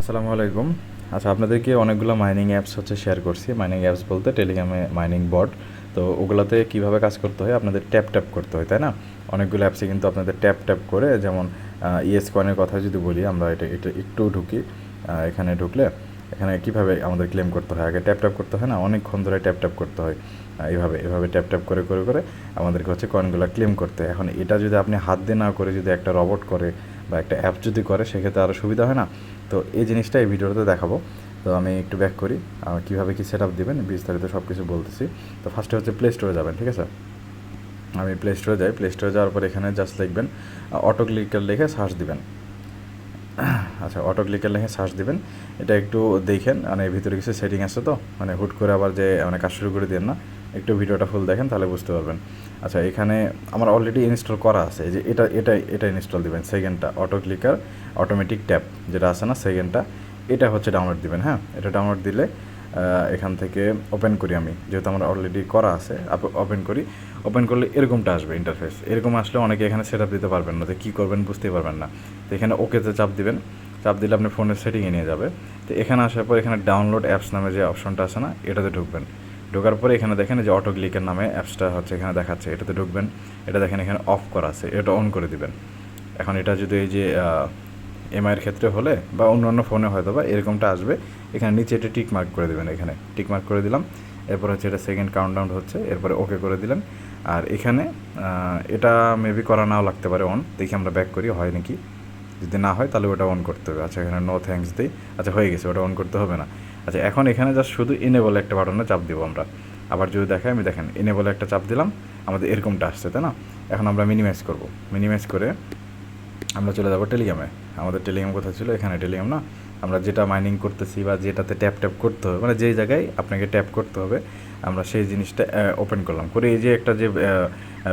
আসসালামু আলাইকুম। আচ্ছা আপনাদেরকে অনেকগুলো মাইনিং অ্যাপস হচ্ছে শেয়ার করছি। মাইনিং অ্যাপস বলতে টেলিগ্রামে মাইনিং বট তো ওগুলোতে কীভাবে কাজ করতে হয়? আপনাদের ট্যাপ ট্যাপ করতে হয়, তাই না? অনেকগুলো অ্যাপসে কিন্তু আপনাদের ট্যাপ ট্যাপ করে যেমন ইএস কয়েনের কথা যদি বলি, আমরা এটা এটা একটু ঢুকি এখানে ঢুকলে, এখানে কীভাবে আমাদের ক্লেম করতে হয়? আগে ট্যাপ ট্যাপ করতে হয় না? অনেকক্ষণ ধরে ট্যাপ ট্যাপ করতে হয়। এইভাবে এভাবে ট্যাপ ট্যাপ করে করে করে আমাদেরকে হচ্ছে কয়েনগুলো ক্লেম করতে এখন এটা যদি আপনি হাত দিয়ে না করে যদি একটা রবট করে বা একটা অ্যাপ যদি করে, সেক্ষেত্রে আরও সুবিধা হয় না? তো এই জিনিসটা এই ভিডিওতে দেখাবো। তো আমি একটু ব্যাক করি। কীভাবে কী সেট আপ দেবেন, বিস্তারিত সব কিছু বলতেছি। তো ফার্স্টে হচ্ছে প্লে স্টোরে যাবেন, ঠিক আছে? আমি প্লে স্টোরে যাই। প্লে স্টোরে যাওয়ার পর এখানে জাস্ট লিখবেন অটো ক্লিকার লিখে সার্চ দিবেন। আচ্ছা অটো ক্লিকার লিখে সার্চ দিবেন। এটা একটু দেখেন মানে ভিতরে কিছু সেটিং আছে তো? মানে হুট করে আবার যে মানে কাজ শুরু করে দেন না। একটু ভিডিওটা ফুল দেখেন, তাহলে বুঝতে পারবেন। আচ্ছা এখানে আমার অলরেডি ইনস্টল করা আছে। যে এটা এটা এটা ইনস্টল দিবেন সেকেন্ডটা অটো ক্লিকার অটোমেটিক ট্যাপ যেটা আছে না সেকেন্ডটা এটা হচ্ছে ডাউনলোড দিবেন হ্যাঁ? এটা ডাউনলোড দিলে এখান থেকে ওপেন করি আমি। যেহেতু আমার অলরেডি করা আছে ওপেন করি। ওপেন করলে এরকমটা আসবে ইন্টারফেস এরকম আসলে অনেকে এখানে সেট দিতে পারবেন না। যে কী করবেন বুঝতেই পারবেন না। তো এখানে ওকেতে চাপ দিবেন। চাপ দিলে আপনি ফোনের সেটিংয়ে নিয়ে যাবে। তো এখানে আসার পর এখানে ডাউনলোড অ্যাপস নামে যে অপশনটা আছে না, এটাতে ঢুকবেন। ঢোকার পরে এখানে দেখেন যে অটো ক্লিকের নামে অ্যাপসটা হচ্ছে এখানে দেখাচ্ছে, এটাতে ঢুকবেন, এটা দেখেন এখানে অফ করা আছে, এটা অন করে দিবেন। এখন এটা যদি এই যে এমআইয়ের ক্ষেত্রে হলে বা অন্য অন্য ফোনে হয়তো বা এরকমটা আসবে, এখানে নিচে এটা টিক মার্ক করে দেবেন এখানে টিক মার্ক করে দিলাম, এরপর হচ্ছে এটা সেকেন্ড কাউন্টডাউন হচ্ছে, এরপরে ওকে করে দিলেন। আর এখানে এটা মেবি করা নাও লাগতে পারে অন দেখি আমরা ব্যাক করি, হয় নাকি? যদি না হয় তাহলে ওটা অন করতে হবে। আচ্ছা এখানে নো থ্যাঙ্কস দিই। আচ্ছা হয়ে গেছে, ওটা অন করতে হবে না। আচ্ছা এখন এখানে জাস্ট শুধু ইনেবল একটা বাটনে চাপ দিব আমরা। আবার যদি দেখায় আমি দেখেন ইনেবল একটা চাপ দিলাম, আমাদের এরকমটা আসছে, তাই না? এখন আমরা মিনিমাইজ করব। মিনিমাইজ করে আমরা চলে যাব টেলিগ্রামে আমাদের টেলিগ্রাম কোথায় ছিল? এখানে টেলিগ্রাম না? আমরা যেটা মাইনিং করতেছি বা যেটাতে ট্যাপ ট্যাপ করতে হবে মানে যেই জায়গায় আপনাকে ট্যাপ করতে হবে, আমরা সেই জিনিসটা ওপেন করলাম। করে এই যে একটা যে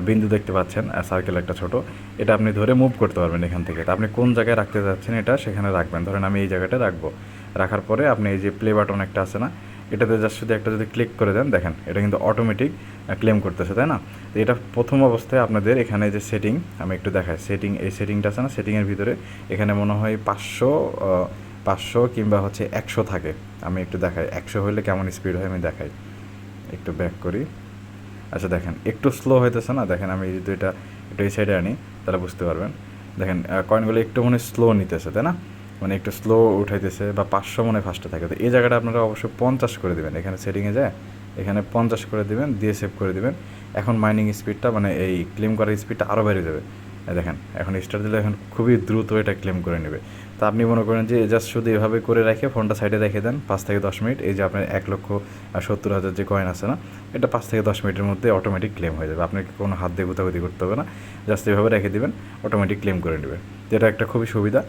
বিন্দু দেখতে পাচ্ছেন সার্কেল একটা ছোট, এটা আপনি ধরে মুভ করতে পারবেন এখান থেকে। তা আপনি কোন জায়গায় রাখতে চাচ্ছেন এটা সেখানে রাখবেন। ধরেন আমি এই জায়গাটা রাখব। রাখার পরে আপনি এই যে প্লে বাটন একটা আছে না, এটাতে জাস্ট শুধু একটা যদি ক্লিক করে দেন, দেখেন এটা কিন্তু অটোমেটিক ক্লেম করতেছে, তাই না? তো এটা প্রথম অবস্থায় আপনাদের এখানে যে সেটিং আমি একটু দেখাই সেটিং এই সেটিংটা আছে না সেটিংয়ের ভিতরে, এখানে মনে হয় পাঁচশো পাঁচশো কিংবা হচ্ছে একশো থাকে। আমি একটু দেখাই, একশো হলে কেমন স্পিড হয় আমি দেখাই। একটু ব্যাক করি। আচ্ছা দেখেন, একটু স্লো হইতেছে না, দেখেন আমি যদি এটা একটু এই সাইডে আনি, তাহলে বুঝতে পারবেন। দেখেন কয়েনগুলো একটু মনে স্লো নিতেছে, তাই না? মানে একটু স্লো উঠাইতেছে বা পাঁচশো মনে ফার্স্টে থাকে। তো এই জায়গাটা আপনারা অবশ্যই পঞ্চাশ করে দেবেন। এখানে সেটিংয়ে যায়, এখানে পঞ্চাশ করে দিবেন, দিয়ে সেভ করে দিবেন। এখন মাইনিং স্পিডটা মানে এই ক্লেম করার স্পিডটা আরও বেড়ে যাবে। দেখেন, এখন স্টার্ট দিলে এখন খুবই দ্রুত এটা ক্লেম করে নেবে। তা আপনি মনে করেন যে জাস্ট শুধু এভাবে করে রেখে ফোনটা সাইডে রেখে দেন, পাঁচ থেকে দশ মিনিট। এই যে আপনার এক লক্ষ সত্তর হাজার যে কয়েন আছে না, এটা পাঁচ থেকে দশ মিনিটের মধ্যে অটোমেটিক ক্লেম হয়ে যাবে। আপনাকে কোনো হাত দিয়ে গুতাগুতি করতে হবে না। জাস্ট এভাবে রেখে দিবেন অটোমেটিক ক্লেম করে নেবে। এটা একটা খুবই সুবিধা।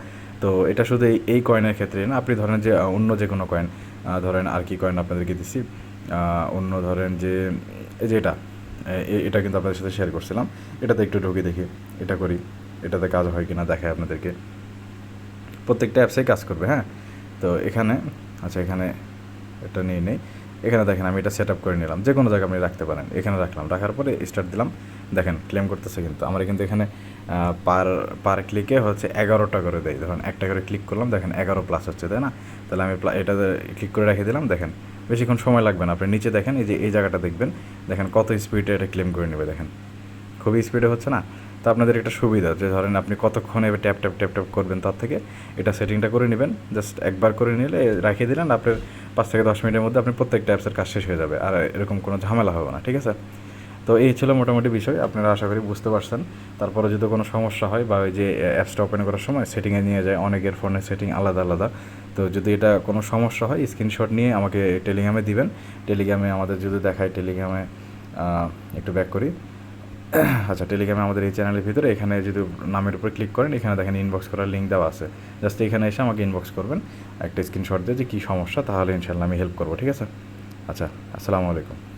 তো এটা শুধু এই কয়েনের ক্ষেত্রে না, আপনি ধরেন যে অন্য যে কোনো কয়েন ধরেন আর কি কয়েন আপনাদেরকে দিচ্ছি অন্য ধরেন যে, এই যে এটা কিন্তু আপনাদের সাথে শেয়ার করছিলাম, এটাতে একটু ঢুকে দেখি, এটা করি, এটাতে কাজ হয় কিনা দেখায় আপনাদেরকে। প্রত্যেকটা অ্যাপসেই কাজ করবে হ্যাঁ? তো এখানে আচ্ছা এখানে এটা নিয়ে নেই। এখানে দেখেন, আমি এটা সেট আপ করে নিলাম। যে কোনো জায়গায় আপনি রাখতে পারেন। এখানে রাখলাম। রাখার পরে স্টার্ট দিলাম। দেখেন ক্লেম করতেছে কিন্তু। আমরা কিন্তু এখানে পার পার ক্লিকে হচ্ছে এগারোটা করে দেয় ধরুন, একটা করে ক্লিক করলাম। দেখেন, এগারো প্লাস হচ্ছে, তাই না? তাহলে আমি এটাতে ক্লিক করে রেখে দিলাম। দেখেন, বেশিক্ষণ সময় লাগবে না। আপনি নিচে দেখেন, এই যে, এই জায়গাটা দেখবেন। দেখেন, কত স্পিডে এটা ক্লেম করে নেবে। দেখেন, খুবই স্পিডে হচ্ছে না? তো আপনাদের একটা সুবিধা, যে ধরেন আপনি কতক্ষণ এবার ট্যাপ ট্যাপ ট্যাপ ট্যাপ করবেন তার থেকে, এটা সেটিংটা করে নেবেন জাস্ট একবার করে নিলে রাখিয়ে দিলেন, আপনার পাঁচ থেকে দশ মিনিটের মধ্যে আপনি প্রত্যেকটা অ্যাপসের কাজ শেষ হয়ে যাবে, আর এরকম কোনো ঝামেলা হবে না, ঠিক আছে? তো এই ছিল মোটামুটি বিষয়, আপনারা আশা করি বুঝতে পারছেন। তারপরে যদি কোনো সমস্যা হয় বা ওই যে অ্যাপসটা ওপেন করার সময় সেটিংয়ে নিয়ে যায় অনেকের ফোনের সেটিং আলাদা আলাদা। তো যদি এটা কোনো সমস্যা হয় স্ক্রিনশট নিয়ে আমাকে টেলিগ্রামে দিবেন। টেলিগ্রামে আমাদের যদি দেখায় টেলিগ্রামে একটু ব্যাক করি। আচ্ছা টেলিগ্রামে আমাদের এই চ্যানেলের ভিতরে এখানে যদি নামের উপর ক্লিক করেন, এখানে দেখেন ইনবক্স করার লিঙ্ক দেওয়া আছে। জাস্ট এখানে এসে আমাকে ইনবক্স করবেন, একটা স্ক্রিনশট দিয়ে যে কী সমস্যা, তাহলে ইনশাল্লাহ আমি হেল্প করব, ঠিক আছে? আচ্ছা আসসালামু আলাইকুম।